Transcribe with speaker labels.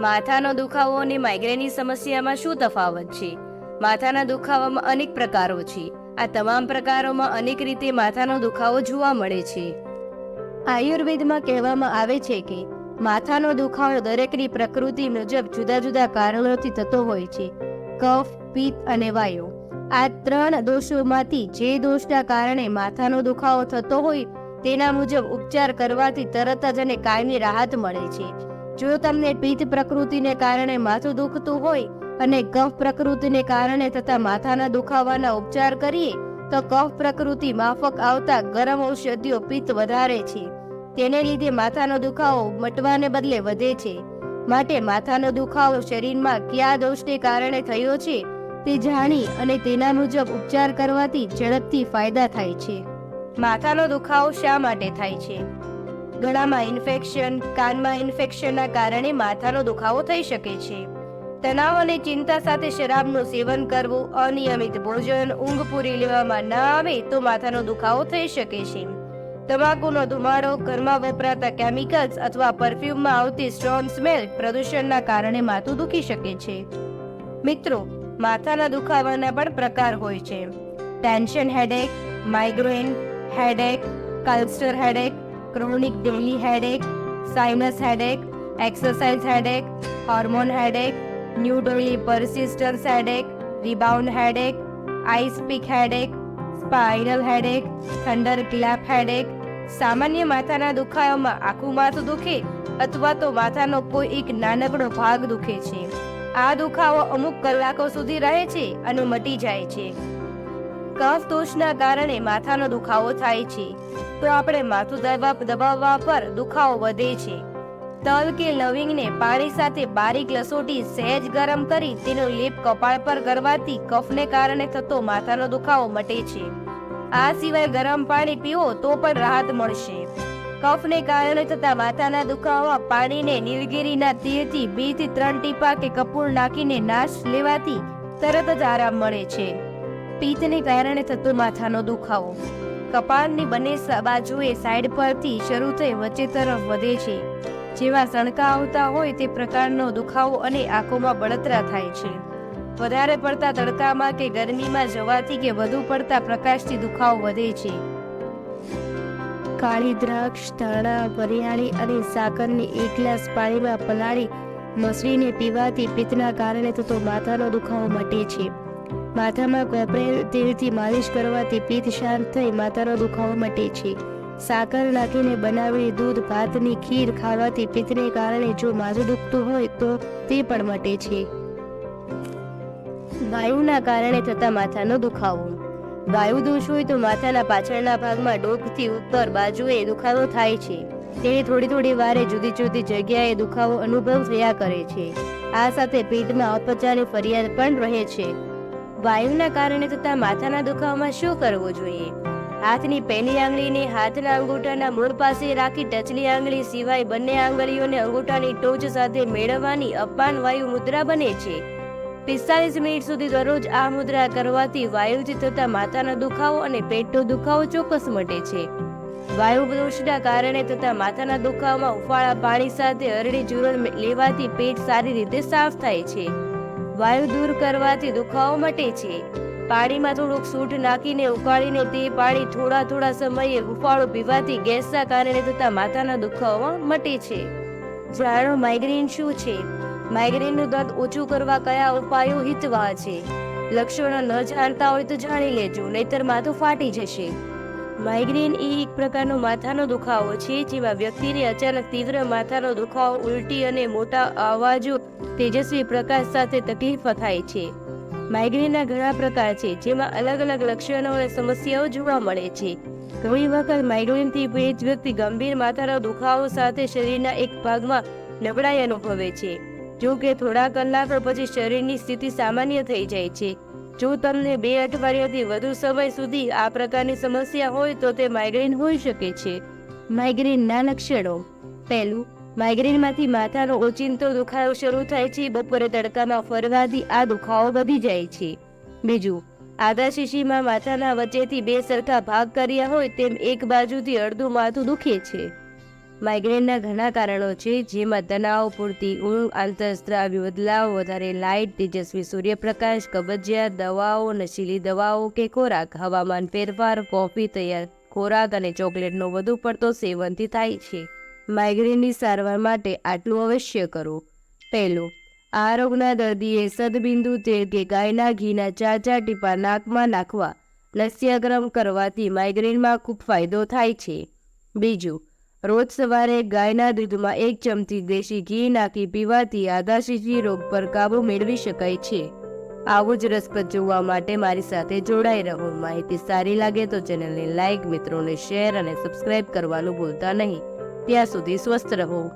Speaker 1: માથાનો દુખાવો અને માઇગ્રેનની સમસ્યામાં શું તફાવત છે? માથાના દુખાવામાં અનેક પ્રકારો છે. આ તમામ પ્રકારોમાં અનેક રીતે માથાનો દુખાવો જોવા મળે છે. આયુર્વેદમાં કહેવામાં આવે છે કે, માથાનો દુખાવો દરેકની પ્રકૃતિ મુજબ જુદા જુદા કારણોથી થતો હોય છે. કફ, પિત્ત અને વાયુ. આ ત્રણ દોષોમાંથી જે દોષના કારણે માથાનો દુખાવો થતો હોય, તેના મુજબ ઉપચાર કરવાથી તરત જ અને કાયમી રાહત મળે છે. જો તમને પિત્ત પ્રકૃતિને કારણે માથું દુખતું હોય અને કફ પ્રકૃતિને કારણે થતા માથાના દુખાવાના ઉપચાર કરીએ, તો કફ પ્રકૃતિ માફક આવતા ગરમ ઔષધિઓ પિત્ત વધારે છે. તેને લીધે માથાનો દુખાવો મટવાને બદલે વધે છે. માટે માથાનો દુખાવો શરીરમાં કયા દોષને કારણે થયો છે, તે જાણી અને તેના મુજબ ઉપચાર કરવાથી ઝડપથી ફાયદા થાય છે. માથાનો દુખાવો શા માટે થાય છે? ગળામાં ઇન્ફેક્શન, કાનમાં ઇન્ફેક્શનના કારણે માથાનો દુખાવો થઈ શકે છે. તણાવ અને ચિંતા સાથે શરાબનું સેવન કરવું, અનિયમિત ભોજન, ઊંઘ પૂરી લેવામાં ન આવે તો માથાનો દુખાવો થઈ શકે છે. તમાકુનો ધુમાડો, ઘરમાં વપરાતા કેમિકલ્સ અથવા પરફ્યુમમાં આવતી સ્ટ્રોંગ સ્મેલ પ્રદૂષણના કારણે માથું દુખી શકે છે. મિત્રો, માથાના દુખાવાના પણ પ્રકાર હોય છે. Tension headache migraine headache cluster headache chronic daily headache sinus headache exercise headache hormone headache new daily persistence headache rebound headache ice pick headache spinal headache thunderclap headache સામાન્ય માથાના દુખાવામાં આખું માથું દુખે અથવા તો માથાનો કોઈ એક નાનકડો ભાગ દુખે છે. આ દુખાવો અમુક કલાકો સુધી રહે છે અને મટી જાય છે. કફ દોષના કારણે માથાનો દુખાવો થાય છે. તો આપણે માથું દબા- દબાવવા પર દુખાવો વધે છે. તલ કે લવિંગને પાણી સાથે બારીક લસોટી સહેજ ગરમ કરી તેનો લેપ કપાળ પર કરવાથી કફને કારણે થતો માથાનો દુખાવો મટે છે. આ સિવાય ગરમ પાણી પીવો તો પણ રાહત મળશે. કફને કારણે થતા માથાના દુખાવા પાણીને નીલગીરીના તેલથી બેથી ત્રણ ટીપા કે કપૂર નાખીને નાશ લેવાથી તરત જ આરામ મળે છે. પિત્તને કારણે થતો માથાનો દુખાવો. કપાળની બંને બાજુએ સાઈડ પરથી શરૂ થઈ વચ્ચે તરફ વધે છે. જેવા સણકા આવતા હોય તે પ્રકારનો દુખાવો અને આંખોમાં બળતરા થાય છે. વધારે પડતા તડકામાં કે ગરમીમાં જવાથી કે વધુ પડતા પ્રકાશથી દુખાવો વધે છે. કાળી દ્રાક્ષ, ધાણા, વરિયાળી અને સાકરને એક ગ્લાસ પાણીમાં પલાળી, મસળીને પીવાથી પિત્તના કારણે થતો માથાનો દુખાવો મટે છે. માથામાં કોપરેલ તેલથી માલિશ કરવાથી પિત્ત શાંત થઈ માથાનો દુખાવો મટે છે. સાકર નાખીને બનાવેલી દૂધ, ભાતની ખીર ખાવાથી પિત્તને કારણે જો માથું દુખતું હોય તો તે પણ મટે છે. વાયુના કારણે થતા માથાનો દુખાવો. વાયુ દોષ હોય તો માથાના પાછળના ભાગમાં ડોકથી ઉપર બાજુએ દુખાવો થાય છે. તેને થોડી થોડી વારે જુદી જુદી જગ્યાએ દુખાવો અનુભવ થયા કરે છે. આ સાથે પેટમાં અપચાની ફરિયાદ પણ રહે છે. વાયુના કારણે થતા માથાના દુખાવામાં શું કરવું જોઈએ? હાથની પહેલી આંગળીને હાથના અંગૂઠાના મૂળ પાસે રાખી ટચલી આંગળી સિવાય બંને આંગળીઓને અંગૂઠાની ટોચ સાથે મેળવવાની અપાન વાયુ મુદ્રા બને છે. પિસ્તાલીસ મિનિટ સુધી દરરોજ આ મુદ્રા કરવાથી વાયુથી થતા માથાનો દુખાવો અને પેટનો દુખાવો ચોક્કસ મટે છે. વાયુ દોષના કારણે થતા માથાના દુખાવામાં ઉફાળા, પાણી સાથે અરડી ચૂરણ લેવાથી પેટ સારી રીતે સાફ થાય છે. વાયુ દૂર કરવાથી દુખાવો મટે છે. પાણીમાં થોડુંક સૂંઠ નાખીને ઉકાળીને તે પાણી થોડા થોડા સમયે ઉફાળો પીવાથી ગેસના કારણે થતા માથાના દુખાવામાં મટે છે. જાણો માઇગ્રેન શું છે? માઇગ્રેનનું દર્દ ઓછું કરવા કયા ઉપાયો હિતવા છે? લક્ષણો ન જાણતા હોય તો જાણી લેજો, નહીતર માથું ફાટી જશે. માઇગ્રેન એ એક પ્રકારનો માથાનો દુખાવો છે, જેમાં વ્યક્તિને અચાનક તીવ્ર માથાનો દુખાવો, ઉલટી અને મોટા અવાજો, તેજસ્વી પ્રકાશ સાથે તકલીફ થાય છે. માઇગ્રેનના ઘણા પ્રકાર છે, જેમાં અલગ અલગ લક્ષણો અને સમસ્યાઓ જોવા મળે છે. ઘણી વખત માઇગ્રેનથી પીડિત વ્યક્તિ ગંભીર માથાનો દુખાવો સાથે શરીરના એક ભાગમાં નબળાઈ અનુભવે છે. જો કે થોડા કલાકો પછી શરીરની સ્થિતિ સામાન્ય થઈ જાય છે. જો તમને બે અઠવાડિયાથી વધુ સમય સુધી આ પ્રકારની સમસ્યા હોય તો તે માઇગ્રેન હોઈ શકે છે. માઇગ્રેનના લક્ષણો પહેલું માઇગ્રેનમાંથી માથાનો ઓચિંતો દુખાવો શરૂ થાય છે, બપોરે તડકામાં ફરવાથી આ દુખાવો વધી જાય છે. બીજું, આધા શીશીમાં માથાના વચ્ચેથી બે સરખા ભાગ કર્યા હોય તેમ એક બાજુથી અડધું માથું દુખે છે. માઇગ્રેનના ઘણા કારણો છે, જેમાં તણાવ, પૂરતી ઊંઘ, આંતરસ્ત્રાવી બદલાવ, વધારે લાઇટ તેજસ્વી સૂર્યપ્રકાશ કબજિયાત દવાઓ, નશીલી દવાઓ કે ખોરાક. હવામાન ફેરફાર કોફી તૈયાર ખોરાક અને ચોકલેટનો વધુ પડતો સેવનથી થાય છે. માઇગ્રેનની સારવાર માટે આટલું અવશ્ય કરો. પહેલું આ રોગના દર્દીએ સદબિંદુ તેલ કે ગાયના ઘીના ચાર ચાર ટીપા નાકમાં નાખવા. લસ્યાગ્રમ કરવાથી માઇગ્રેનમાં ખૂબ ફાયદો થાય છે. બીજું રોજ સવારે ગાયના દૂધમાં એક ચમચી દેશી ઘી નાખી પીવાથી આધાશીજી રોગ પર કાબૂ મેળવી શકાય છે. આવું જ રસપ્રદ જોવા માટે મારી સાથે જોડાઈ રહો. માહિતી સારી લાગે તો ચેનલને લાઇક મિત્રોને શેર અને સબસ્ક્રાઇબ કરવાનું ભૂલતા નહીં. ત્યાં સુધી સ્વસ્થ રહો.